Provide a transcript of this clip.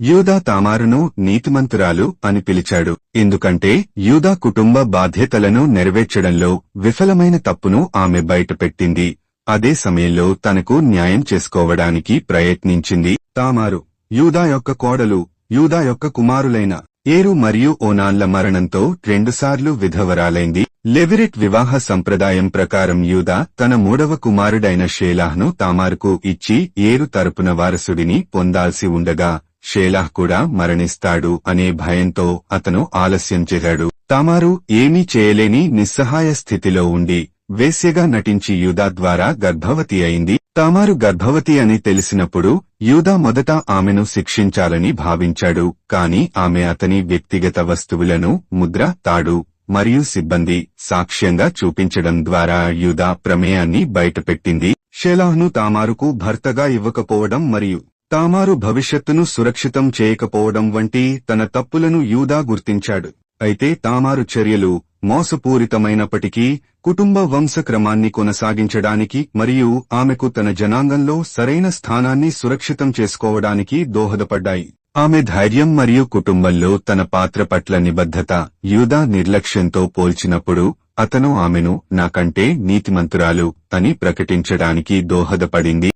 యూదా తామారును నీతిమంతురాలు అని పిలిచాడు. ఎందుకంటే యూదా కుటుంబ బాధ్యతలను నెరవేర్చడంలో విఫలమైన తప్పును ఆమె బయటపెట్టింది. అదే సమయంలో తనకు న్యాయం చేసుకోవడానికి ప్రయత్నించింది తామారు. యూదా యొక్క కోడలు యూదా యొక్క కుమారులైన ఏరు మరియు ఓనాన్ల మరణంతో రెండుసార్లు విధవరాలైంది. లెవిరిట్ వివాహ సంప్రదాయం ప్రకారం యూదా తన మూడవ కుమారుడైన షేలాహ్ను తామారుకు ఇచ్చి ఏరు తరపున వారసుడిని పొందాల్సి ఉండగా షేలాహ్ కూడా మరణిస్తాడు అనే భయంతో అతను ఆలస్యం చేశాడు. తామారు ఏమీ చేయలేని నిస్సహాయ స్థితిలో ఉండి వేశ్యగా నటించి యూదా ద్వారా గర్భవతి అయింది. తామారు గర్భవతి అని తెలిసినప్పుడు యూదా మొదట ఆమెను శిక్షించాలని భావించాడు కాని ఆమె అతని వ్యక్తిగత వస్తువులను ముద్ర తాడు మరియు సిబ్బంది సాక్ష్యంగా చూపించడం ద్వారా యూదా ప్రమేయాన్ని బయటపెట్టింది. షెలాహ్ను తామారుకు భర్తగా ఇవ్వకపోవడం మరియు తామారు భవిష్యత్తును సురక్షితం చేయకపోవడం వంటి తన తప్పులను యూదా గుర్తించాడు. అయితే తామారు చర్యలు మోసపూరితమైనప్పటికీ కుటుంబ వంశక్రమాన్ని కొనసాగించడానికి మరియు ఆమెకు తన జనాంగంలో సరైన స్థానాన్ని సురక్షితం చేసుకోవడానికి దోహదపడ్డాయి. ఆమె ధైర్యం మరియు కుటుంబంలో తన పాత్ర పట్ల నిబద్ధత యూదా నిర్లక్ష్యంతో పోల్చినప్పుడు అతను ఆమెను నాకంటే నీతిమంతురాలు అని ప్రకటించడానికి దోహదపడింది.